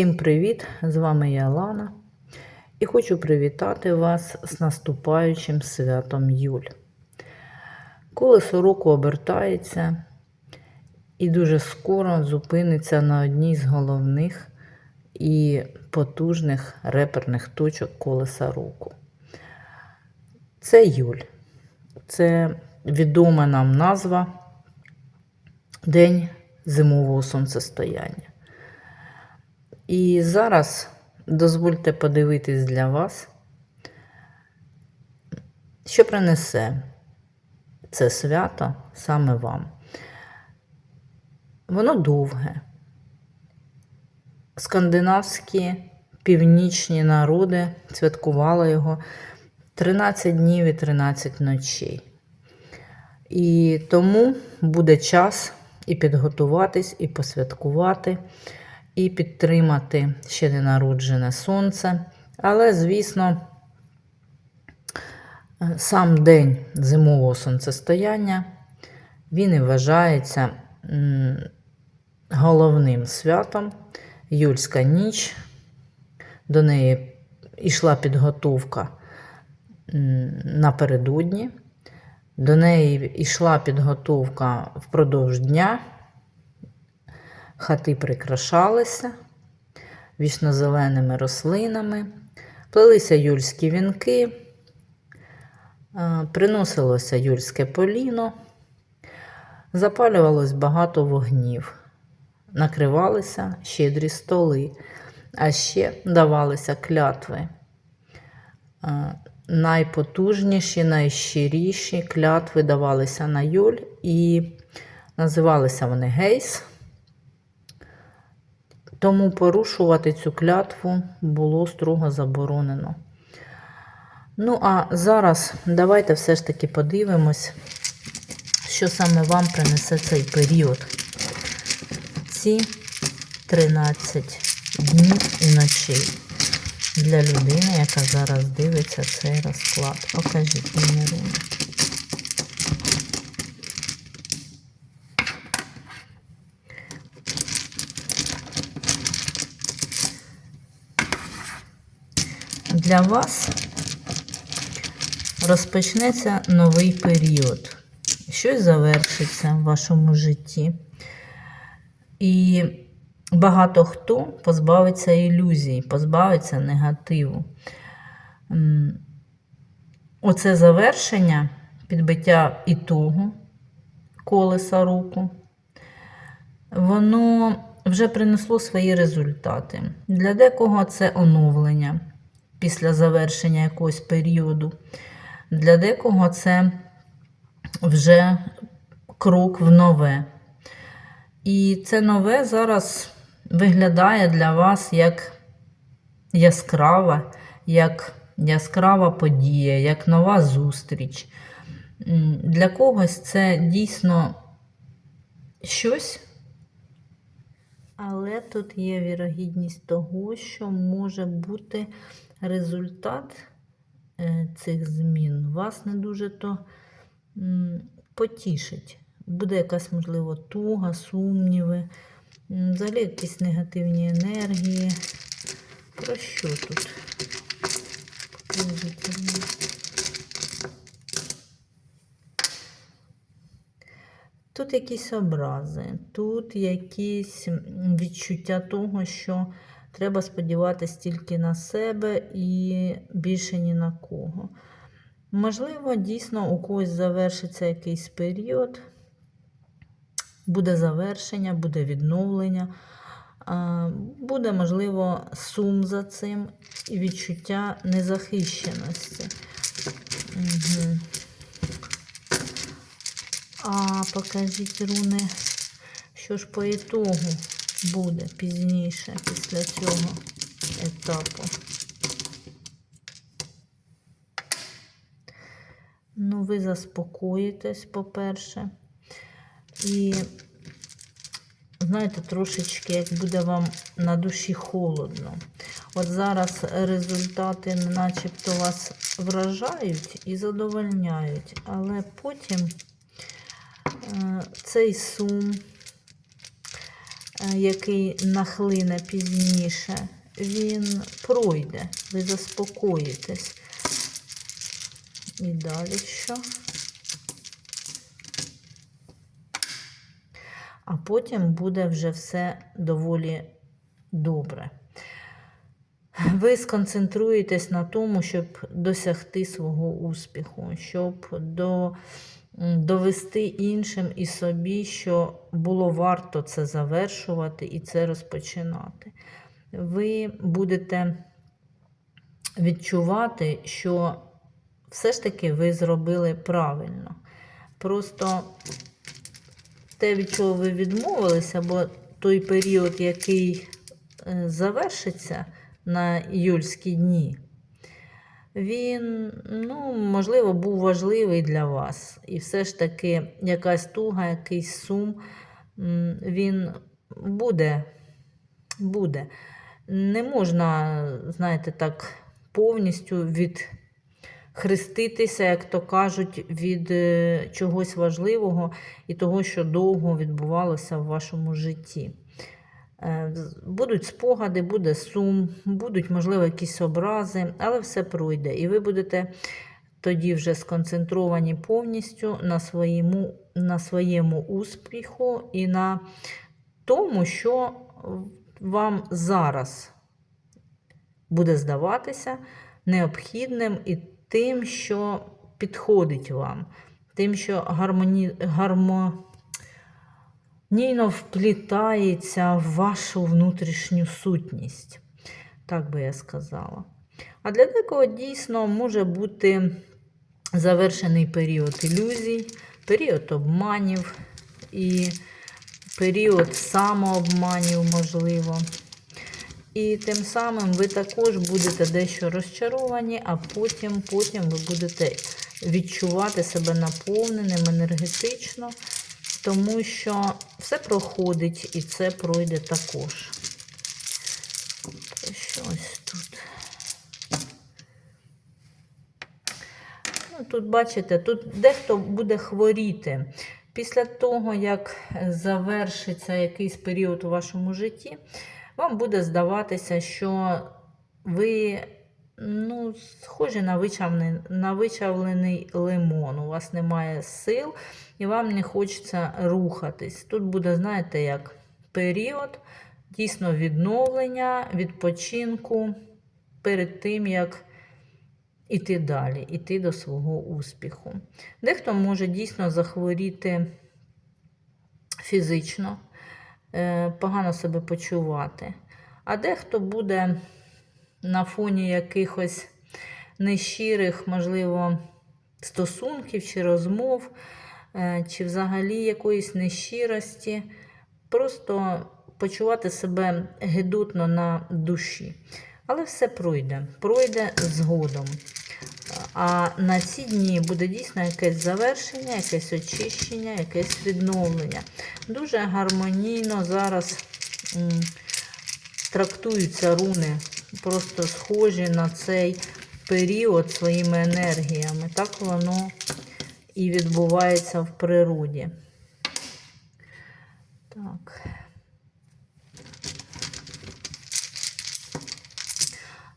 Всім привіт! З вами я Лана і хочу привітати вас з наступаючим святом Юль. Колесо року обертається і дуже скоро зупиниться на одній з головних і потужних реперних точок колеса року. Це Юль. Це відома нам назва День зимового сонцестояння. І зараз дозвольте подивитись для вас, що принесе це свято саме вам. Воно довге. Скандинавські північні народи святкували його 13 днів і 13 ночей. І тому буде час і підготуватись, і посвяткувати, і підтримати ще не народжене сонце. Але, звісно, сам день зимового сонцестояння він і вважається головним святом. Юльська ніч. До неї йшла підготовка напередодні. До неї йшла підготовка впродовж дня. Хати прикрашалися вічнозеленими рослинами, плелися юльські вінки, е, приносилося юльське поліно, запалювалось багато вогнів, накривалися щедрі столи, а ще давалися клятви. Е, Найпотужніші, найщиріші клятви давалися на Юль і називалися вони Гейс. Тому порушувати цю клятву було строго заборонено. Ну, а зараз давайте все ж таки подивимось, що саме вам принесе цей період. Ці 13 днів і ночей для людини, яка зараз дивиться цей розклад. Покажіть мені руни. Для вас розпочнеться новий період. Щось завершиться в вашому житті. І багато хто позбавиться ілюзій, позбавиться негативу. Оце завершення, підбиття ітогу колеса руку, воно вже принесло свої результати. Для декого це оновлення після завершення якогось періоду. Для декого це вже крок в нове. І це нове зараз виглядає для вас як яскрава, як яскрава подія, як нова зустріч. Для когось це дійсно щось, але тут є вірогідність того, що може бути результат е, цих змін вас не дуже то потішить. Буде якась, можливо, туга, сумніви, взагалі якісь негативні енергії. Про що тут? Тут якісь образи, тут якісь відчуття того, що треба сподіватися тільки на себе і більше ні на кого. Можливо, дійсно у когось завершиться якийсь період, буде завершення, буде відновлення, буде, можливо, сум за цим і відчуття незахищеності. Угу. А покажіть руни, що ж по ітогу буде пізніше, після цього етапу. Ну, ви заспокоїтесь, по-перше. І, знаєте, трошечки, як буде вам на душі холодно. От зараз результати начебто вас вражають і задовольняють, але потім е, цей сум, який нахлине пізніше, він пройде, ви заспокоїтесь. І далі що? А потім буде вже все доволі добре. Ви сконцентруєтесь на тому, щоб досягти свого успіху, щоб до, довести іншим і собі, що було варто це завершувати і це розпочинати. Ви будете відчувати, що все ж таки ви зробили правильно. Просто те, від чого ви відмовилися, бо той період, який е, завершиться на юльські дні, він, ну, можливо, був важливий для вас. І все ж таки якась туга, якийсь сум, він буде. буде. Не можна, знаєте, так повністю відхреститися, як то кажуть, від е, чогось важливого і того, що довго відбувалося в вашому житті. Е, Будуть спогади, буде сум, будуть, можливо, якісь образи, але все пройде. І ви будете тоді вже сконцентровані повністю на своєму, на своєму успіху і на тому, що вам зараз буде здаватися необхідним і тим, що підходить вам, тим, що гармоні... гармонійно вплітається в вашу внутрішню сутність. Так би я сказала. А для декого дійсно може бути завершений період ілюзій, період обманів і період самообманів, можливо. І тим самим ви також будете дещо розчаровані, а потім, потім ви будете відчувати себе наповненим енергетично, тому що все проходить і це пройде також. Щось тут. Ну, тут, бачите, тут дехто буде хворіти. Після того, як завершиться якийсь період у вашому житті, вам буде здаватися, що ви ну, схожі на вичавлений, на вичавлений лимон. У вас немає сил і вам не хочеться рухатись. Тут буде, знаєте, як період дійсно відновлення, відпочинку перед тим, як іти далі, іти до свого успіху. Дехто може дійсно захворіти фізично, е, погано себе почувати, а дехто буде на фоні якихось нещирих, можливо, стосунків чи розмов, е, чи взагалі якоїсь нещирості, просто почувати себе гидотно на душі. Але все пройде, пройде згодом. А на ці дні буде дійсно якесь завершення, якесь очищення, якесь відновлення. Дуже гармонійно зараз трактуються руни, просто схожі на цей період своїми енергіями. Так воно і відбувається в природі. Так.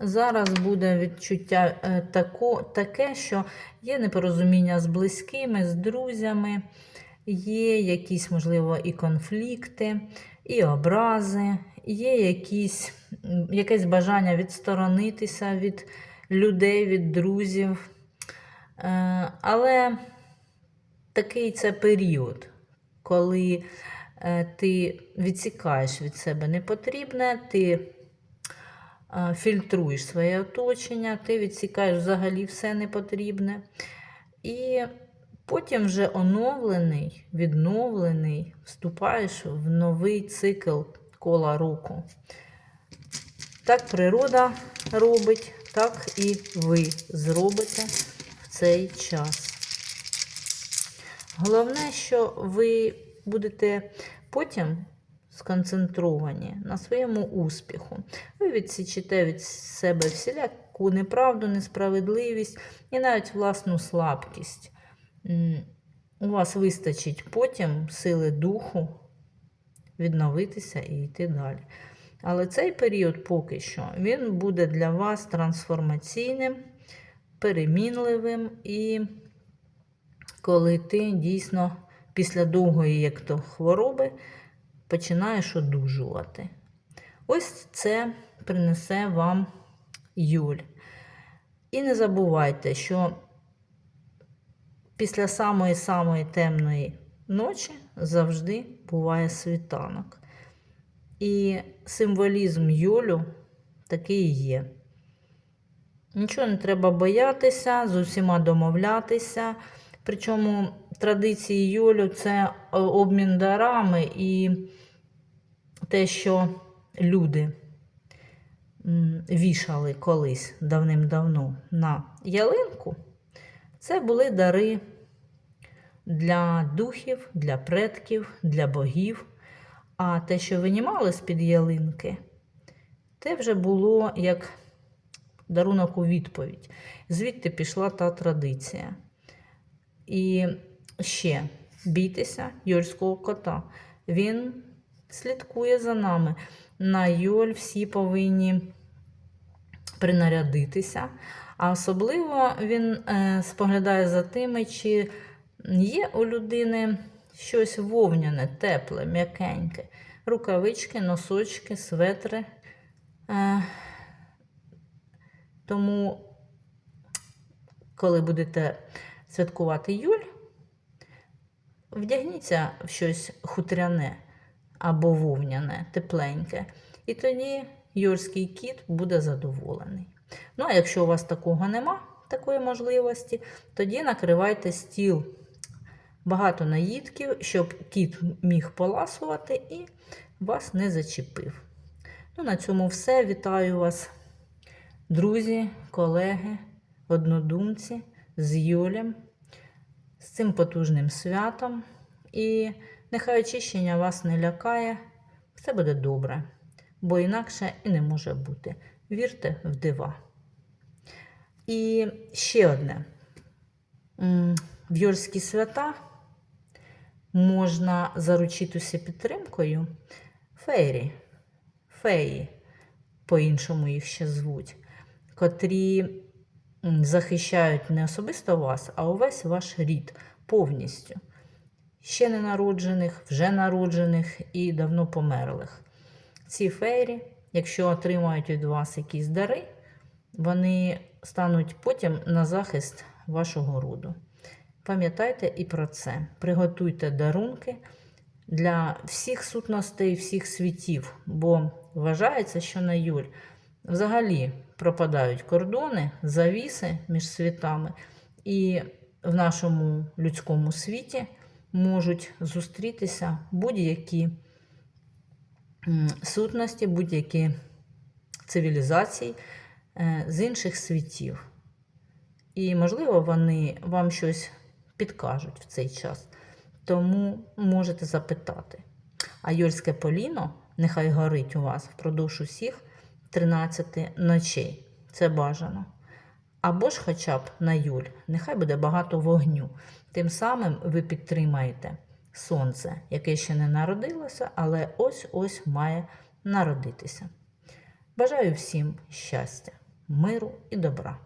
Зараз буде відчуття е, тако, таке, що є непорозуміння з близькими, з друзями, є якісь, можливо, і конфлікти, і образи, є якісь, якесь бажання відсторонитися від людей, від друзів. Е, Але такий це період, коли е, ти відсікаєш від себе непотрібне, ти фільтруєш своє оточення, ти відсікаєш взагалі все непотрібне. І потім вже оновлений, відновлений, вступаєш в новий цикл кола року. Так природа робить, так і ви зробите в цей час. Головне, що ви будете потім сконцентровані на своєму успіху. Ви відсічите від себе всіляку неправду, несправедливість і навіть власну слабкість. У вас вистачить потім сили духу відновитися і йти далі. Але цей період поки що він буде для вас трансформаційним, перемінливим і коли ти дійсно після довгої як то хвороби починаєш одужувати. Ось це принесе вам Юль. І не забувайте, що після самої-самої темної ночі завжди буває світанок. І символізм Юлю такий є. Нічого не треба боятися, з усіма домовлятися. Причому традиції Юлю це обмін дарами і те, що люди вішали колись давним-давно на ялинку, це були дари для духів, для предків, для богів. А те, що винімали з-під ялинки, те вже було як дарунок у відповідь. Звідти пішла та традиція. І ще бійтеся Йольського кота. Він слідкує за нами. На Йоль всі повинні принарядитися. А особливо він е, споглядає за тими, чи є у людини щось вовняне, тепле, м'якеньке. Рукавички, носочки, светри. Е, тому, коли будете святкувати Юль, вдягніться в щось хутряне або вовняне, тепленьке. І тоді юрський кіт буде задоволений. Ну, а якщо у вас такого нема, такої можливості, тоді накривайте стіл багато наїдків, щоб кіт міг поласувати і вас не зачепив. Ну, на цьому все. Вітаю вас, друзі, колеги, однодумці з Юлем, з цим потужним святом. І нехай очищення вас не лякає, все буде добре, бо інакше і не може бути. Вірте в дива. І ще одне. В Йорські свята можна заручитися підтримкою фейрі, феї, по-іншому їх ще звуть, котрі захищають не особисто вас, а увесь ваш рід повністю. Ще не народжених, вже народжених і давно померлих. Ці фейрі, якщо отримають від вас якісь дари, вони стануть потім на захист вашого роду. Пам'ятайте і про це. Приготуйте дарунки для всіх сутностей, всіх світів, бо вважається, що на Юль взагалі пропадають кордони, завіси між світами, і в нашому людському світі можуть зустрітися будь-які сутності, будь-які цивілізації е, з інших світів. І, можливо, вони вам щось підкажуть в цей час. Тому можете запитати. А Йольське поліно нехай горить у вас впродовж усіх 13 ночей. Це бажано. Або ж хоча б на Юль, нехай буде багато вогню. Тим самим ви підтримаєте сонце, яке ще не народилося, але ось-ось має народитися. Бажаю всім щастя, миру і добра.